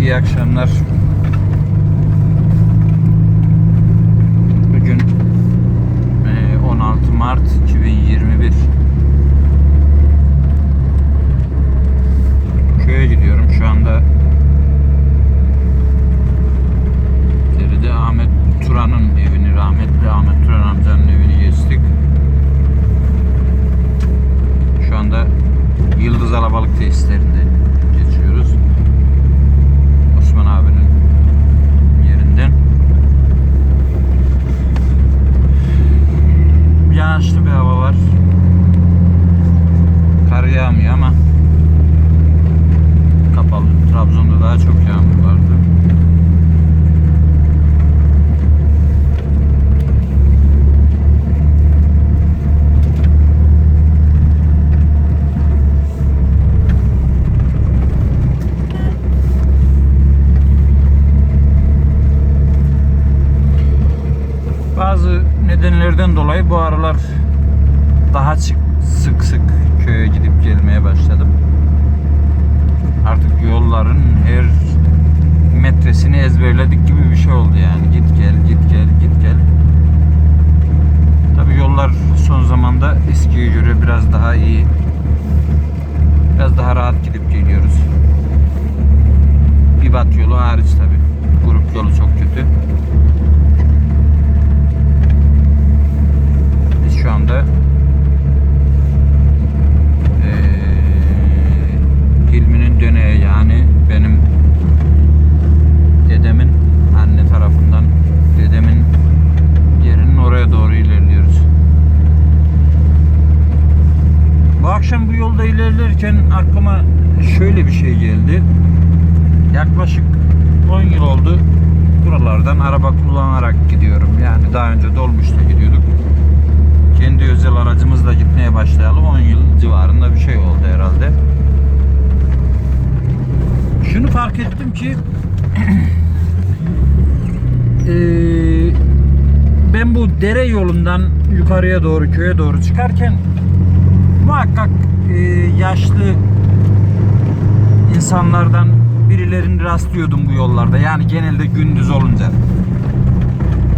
İyi akşamlar. Bugün eee, 16 Mart 2021. Köye gidiyorum şu anda. Geride Ahmet Turan'ın evini, rahmetli Ahmet Turan amcanın evini geçtik. Şu anda Yıldız Alabalık tesislerinde nedenlerden dolayı bu aralar daha sık sık, sık köye gidip gelmeye başladım. Artık yolların her metresini ezberledik gibi bir şey oldu yani. Git gel, git gel, git gel. Tabii yollar son zamanda eskiye göre biraz daha iyi. Biraz daha rahat gidip geliyoruz. Bibat yolu hariç tabii. Grup yolu çok kötü. Biz şu anda eee Hilmi'nin döneği yani benim dedemin anne tarafından dedemin yerinin oraya doğru ilerliyoruz. Bu akşam bu yolda ilerlerken aklıma şöyle bir şey geldi. Yaklaşık 10 yıl oldu buralardan araba kullanarak gidiyorum. Yani daha önce dolmuşta gidiyorduk kendi özel aracımızla gitmeye başlayalım 10 yıl civarında bir şey oldu herhalde. Şunu fark ettim ki ben bu dere yolundan yukarıya doğru köye doğru çıkarken muhakkak eee, yaşlı insanlardan birilerini rastlıyordum bu yollarda. Yani genelde gündüz olunca.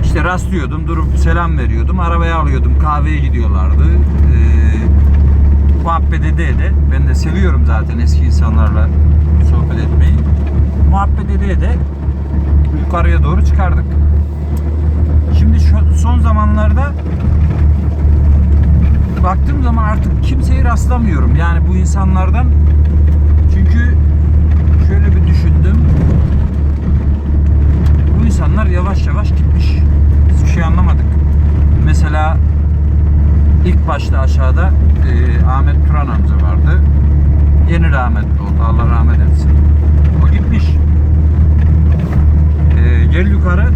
İşte rastlıyordum, durup selam veriyordum, arabaya alıyordum, kahveye gidiyorlardı. Ee, muhabbet ede ede, ben de seviyorum zaten eski insanlarla sohbet etmeyi. Muhabbet ede ede yukarıya doğru çıkardık. Şimdi şu, son zamanlarda baktığım zaman artık kimseyi rastlamıyorum. Yani bu insanlardan çünkü şöyle bir düşündüm bu insanlar yavaş yavaş gitmiş. Hiçbir şey anlamadık. Mesela ilk başta aşağıda e, Ahmet Turan amca vardı. Yeni rahmetli oldu. Allah rahmet etsin. O gitmiş. E, gel yukarı.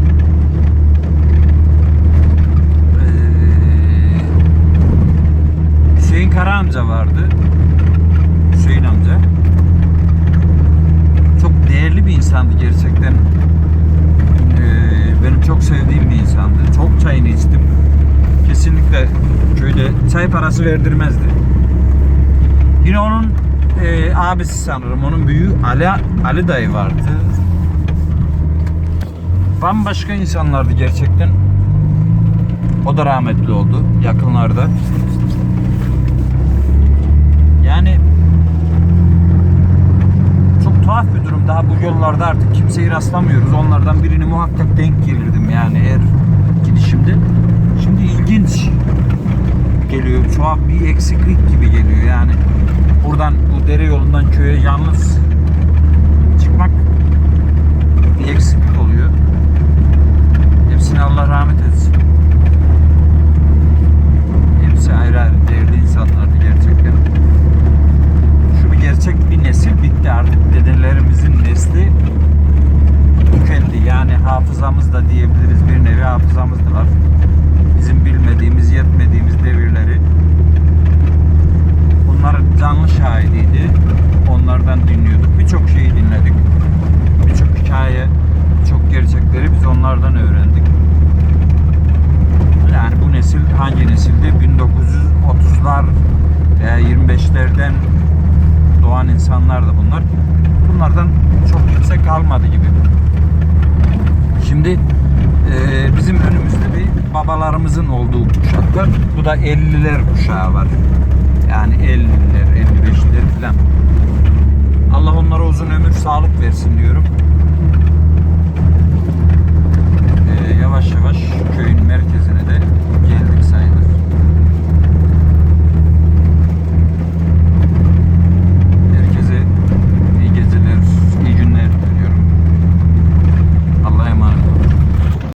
E, Hüseyin Kara amca vardı. Hüseyin amca. Çok değerli bir insandı gerçekten. Ee, benim çok sevdiğim bir insandı. Çok çayını içtim. Kesinlikle köyde çay parası verdirmezdi. Yine onun e, abisi sanırım. Onun büyüğü Ali, Ali dayı vardı. Bambaşka insanlardı gerçekten. O da rahmetli oldu yakınlarda. Yani çok tuhaf bir durum. Daha bu yollarda artık kimseyi rastlamıyoruz. Onlardan birini muhakkak denk gelirdim yani her gidişimde. Şimdi ilginç geliyor. Tuhaf bir eksiklik gibi geliyor yani. Buradan bu dere yolundan köye yalnız çıkmak bir eksiklik 30'lar veya 25'lerden doğan insanlar da bunlar. Bunlardan çok kimse kalmadı gibi. Şimdi e, bizim önümüzde bir babalarımızın olduğu kuşaklar. Bu da 50'ler kuşağı var. Yani 50'ler, 55'ler falan. Allah onlara uzun ömür, sağlık versin diyorum.